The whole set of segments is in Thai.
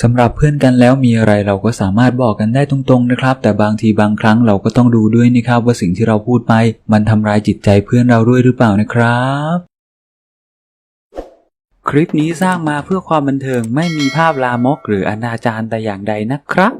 สำหรับเพื่อนกันแล้วมีอะไรเราก็สามารถบอกกันได้ตรงๆนะครับ แต่บางทีบางครั้งเราก็ต้องดูด้วยนะครับว่าสิ่งที่เราพูดไป มันทำร้ายจิตใจเพื่อนเราด้วยหรือเปล่านะครับ คลิปนี้สร้างมาเพื่อความบันเทิงไม่มีภาพลามกหรืออนาจารแต่อย่างใดนะครับ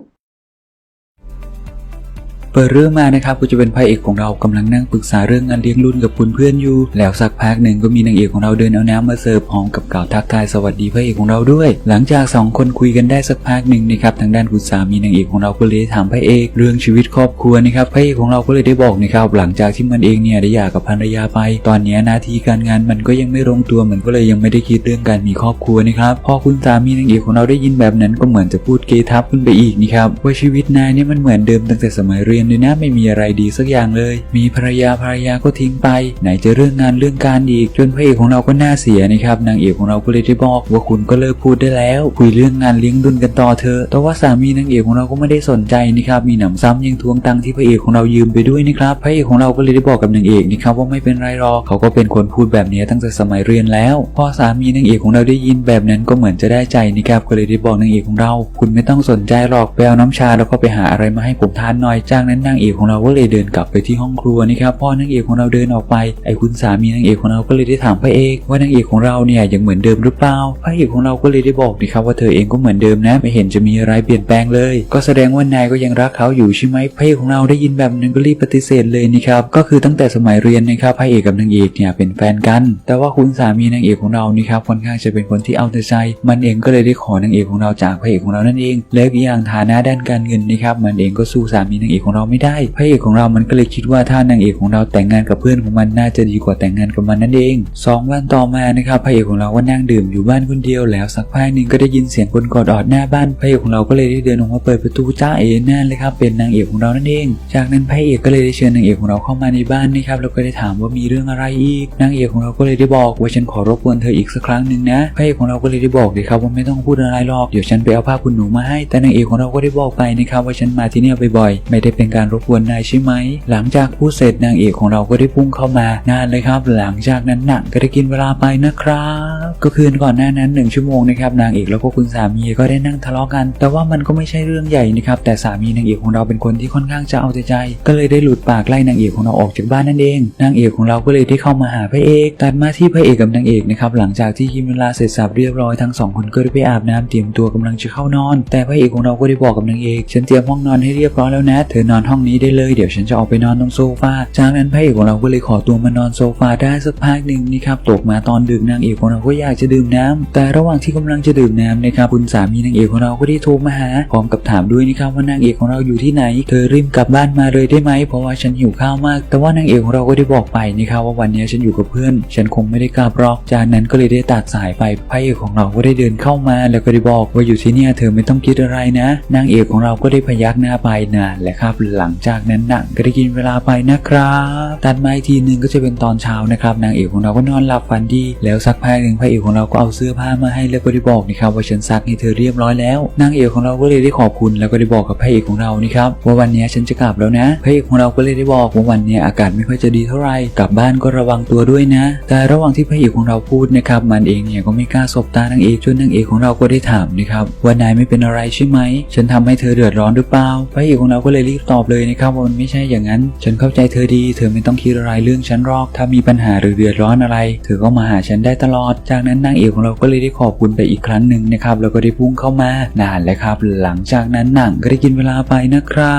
เปิดเรื่องมานะครับก็จะเป็นพระเอกของเรากำลังนั่งปรึกษาเรื่องงานเลี้ยงรุ่นกับเพื่อนๆอยู่ แล้วสักพักหนึ่งก็มีนางเอกของเราเดินเอาน้ำมาเสิร์ฟพร้อมกับกล่าวทักทายสวัสดีพระเอกของเราด้วย หลังจากสองคนคุยกันได้สักพักหนึ่งนะครับทางด้านคุณสามีนางเอกของเราก็เลยถามพระเอกเรื่องชีวิตครอบครัวนะครับพระเอกของเราก็เลยได้บอกนะครับหลังจากที่มันเองเนี่ยได้หย่ากับภรรยาไป ตอนนี้หน้าที่การงานมันก็ยังไม่ลงตัวเหมันก็เลยยังไม่ได้คิดเรื่องการมีครอบครัวนะครับพอคุณสามีนางเอกของเราได้ยินแบบนั้นก็เหมือนจะพูดเกทับขึ้นไปอีกนะครับว่าชีวิตนายเนี่ยมันเหมือนเดิมตั้งแต่สมัยเรียนเลยนะไม่มีอะไรดีสักอย่างเลย มีภรรยาภรรยาก็ทิ้งไป ไหนจะเรื่องงานเรื่องการอีกจนพระเอกของเราก็น่าเสียนะครับนางเอกของเราก็เลยได้บอกว่าคุณก็เลิกพูดได้แล้ว คุยเรื่องงานเลี้ยงดุนกันต่อเถอแต่ว่าสามีนางเอกของเราก็ไม่ได้สนใจนะครับมีหนำซ้ำยังทวงตังค์ที่พระเอกของเรายืมไปด้วยนะครับพระเอกของเราก็เลยได้บอกกับนางเอกนะครับว่าไม่เป็นไรหรอกเขาก็เป็นคนพูดแบบนี้ตั้งแต่สมัยเรียนแล้ว พอสามีนางเอกของเราได้ยินแบบนั้นก็เหมือนจะได้ใจนะครับก็เลยได้บอกนางเอกของเรา คุณไม่ต้องสนใจหรอกไปเอาน้ำชาแล้วก็ไปหาอะไรมาให้ผมทานหน่อยจากนั้นนางเอกของเราก็เลยเดินกลับไปที่ห้องครัวนะครับพอนางเอกของเราเดินออกไปไอ้คุณสามีนางเอกของเราก็เลยได้ถามพระเอกว่านางเอกของเราเนี่ยยังเหมือนเดิมหรือเปล่าพระเอกของเราก็เลยได้บอกนะครับว่าเธอเองก็เหมือนเดิมนะ ไม่เห็นจะมีอะไรเปลี่ยนแปลงเลย ก็แสดงว่านายก็ยังรักเขาอยู่ใช่ไหมพระเอกของเราได้ยินแบบนั้นก็รีบปฏิเสธเลยนะครับก็คือตั้งแต่สมัยเรียนนะครับพระเอกกับนางเอกเนี่ยเป็นแฟนกัน แต่ว่าคุณสามีนางเอกของเรานี่ครับค่อนข้างจะเป็นคนที่เอาแต่ใจ มันเองก็เลยได้ขอนางเอกของเราจากพระเอกของเรานั่นเอง แล้วอีกอย่างฐานะด้านการเงินนะครับมันเองก็สู้สามีนางเอกของเราไม่ได้ พระเอกของเรามันก็เลยคิดว่าถ้านางเอกของเราแต่งงานกับเพื่อนของมันน่าจะดีกว่าแต่งงานกับมันนั่นเองสองวันต่อมานะครับพระเอกของเราก็นั่งดื่มอยู่บ้านคนเดียวแล้วสักพักหนึ่งก็ได้ยินเสียงคนกอดออดหน้าบ้านพระเอกของเราก็เลยได้เดินออกมาเปิดประตูจ้าเอ๋นั่นเลยครับเป็นนางเอกของเรานั่นเอง จากนั้นพระเอกก็เลยได้เชิญนางเอกของเราเข้ามาในบ้านนะครับแล้วก็ได้ถามว่ามีเรื่องอะไรอีกนางเอกของเราก็เลยได้บอกว่าฉันขอรบกวนเธออีกสักครั้งหนึ่งนะพระเอกของเราก็เลยได้บอกเลยครับว่าไม่ต้องพูดอะไรหรอกเดี๋ยวฉันไปเอาผ้าคุณหนูมาให้ แต่นางเอกของเราก็ได้บอกไปนะครับว่าฉันมาที่นี่บ่อยๆไม่ได้เป็นการรบกวนนายใช่ไหม หลังจากพูดเสร็จนางเอกของเราก็ได้พุ่งเข้ามานานเลยครับ หลังจากนั้นหนังก็ได้กินเวลาไปนะครับ ก็คืนก่อนหน้านั้นหนึ่งชั่วโมงนะครับนางเอกแล้วก็คุณสามีก็ได้นั่งทะเลาะกัน แต่ว่ามันก็ไม่ใช่เรื่องใหญ่นะครับแต่สามีนางเอกของเราเป็นคนที่ค่อนข้างจะเอาแต่ใจ ก็เลยได้หลุดปากไล่นางเอกของเราออกจากบ้านนั่นเองนางเอกของเราก็เลยได้เข้ามาหาพระเอกตัดมาที่พระเอกกับนางเอกนะครับหลังจากที่กินเวลาเสร็จสับเรียบร้อยทั้งสองคนก็ได้ไปอาบน้ำเตรียมตัวกำลังจะเข้านอน แต่พระเอกของเราก็ได้บอกกับนางเอกฉันเตรียมห้องนอนให้เรียบร้อยแล้วนะ เธอนอนห้องนี้ได้เลย เดี๋ยวฉันจะออกไปนอนตรงโซฟา จากนั้นพระเอกของเราก็เลยขอตัวมานอนโซฟาได้สักพักหนึ่งนี่ครับตกมาตอนดึกนางเอกของเราก็อยากจะดื่มน้ำแต่ระหว่างที่กำลังจะดื่มน้ำนะครับคุณสามีนางเอกของเราก็ได้โทรมาหาพร้อมกับถามด้วยนะครับว่านางเอกของเราอยู่ที่ไหน เธอรีบกลับบ้านมาเลยได้ไหมเพราะว่าฉันหิวข้าวมาก แต่ว่านางเอกของเราก็ได้บอกไปนะครับว่าวันนี้ฉันอยู่กับเพื่อน ฉันคงไม่ได้กลับหรอก จากนั้นก็เลยได้ตัดสายไปพระเอกของเราก็ได้เดินเข้ามา แล้วก็ได้บอกว่าอยู่ที่นี่เธอไม่ต้องคิดอะไรนะ นางเอกของเราก็ได้พยักหน้าไปนานและครับหลังจากนั้นหนังก็ได้กินเวลาไปนะครับตัดมาอีกทีหนึ่งก็จะเป็นตอนเช้านะครับนางเอกของเราก็นอนหลับฝันดีแล้วสักพักหนึ่งพระเอกของเราก็เอาเสื้อผ้ามาให้แล้วก็ได้บอกนะครับว่าฉันซักให้เธอเรียบร้อยแล้วนางเอกของเราก็เลยได้ขอบคุณแล้วก็ได้บอกกับพระเอกของเรานี่ครับว่าวันนี้ฉันจะกลับแล้วนะพระเอกของเราก็เลยได้บอกว่าวันนี้อากาศไม่ค่อยจะดีเท่าไหร่กลับบ้านก็ระวังตัวด้วยนะ แต่ระหว่างที่พระเอกของเราพูดนะครับมันเองเนี่ยก็ไม่กล้าสบตานางเอกจนนางเอกของเราก็ได้ถามนะครับว่านายไม่เป็นอะไรใช่ไหมฉันทำให้เธอเดือดร้อนหรือเปล่าพระเอกของเราก็เลยรีบตอบอบเลยนะครับว่ามันไม่ใช่อย่างนั้น ฉันเข้าใจเธอดี เธอไม่ต้องคิดอะไรเรื่องฉันหรอก ถ้ามีปัญหาหรือเดือดร้อนอะไร เธอก็มาหาฉันได้ตลอด จากนั้นนางเอกของเราก็เลยได้ขอบคุณไปอีกครั้งหนึ่งนะครับ แล้วก็ได้พุ่งเข้ามานานเลยครับ หลังจากนั้นหนังก็ได้กินเวลาไปนะครั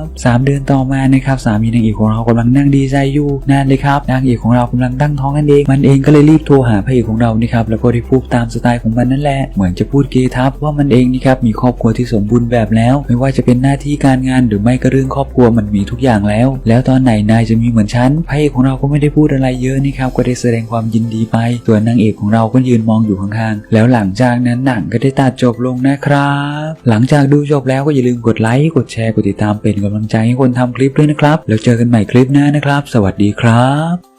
บสามเดือนต่อมานะครับสามีนางเอกของเรากำลังนั่งดีใจอยู่นานเลยครับนางเอกของเรากำลังตั้งท้องกันเองมันเองก็เลยรีบโทรหาพระเอกของเรานะครับแล้วก็ได้พูดตามสไตล์ของมันนั่นแหละเหมือนจะพูดเกทับว่ามันเองนี่ครับมีครอบครัวที่สมบูรณ์แบบแล้ว ไม่ว่าจะเป็นหน้าที่การงานหรือไม่ก็เรื่องครอบครัวมันมีทุกอย่างแล้ว แล้วตอนไหนนายจะมีเหมือนฉันพระเอกของเราก็ไม่ได้พูดอะไรเยอะนี่ครับก็ได้แสดงความยินดีไป ตัวนางเอกของเราก็ยืนมองอยู่ข้างๆแล้วหลังจากนั้นหนังก็ได้ตัดจบลงนะครับ หลังจากดูจบแล้วก็อย่าลืมกดไลค์กดแชร์กดติดตามเป็นกำลังใจให้คนทำคลิปด้วยนะครับ แล้วเจอกันใหม่คลิปหน้านะครับ สวัสดีครับ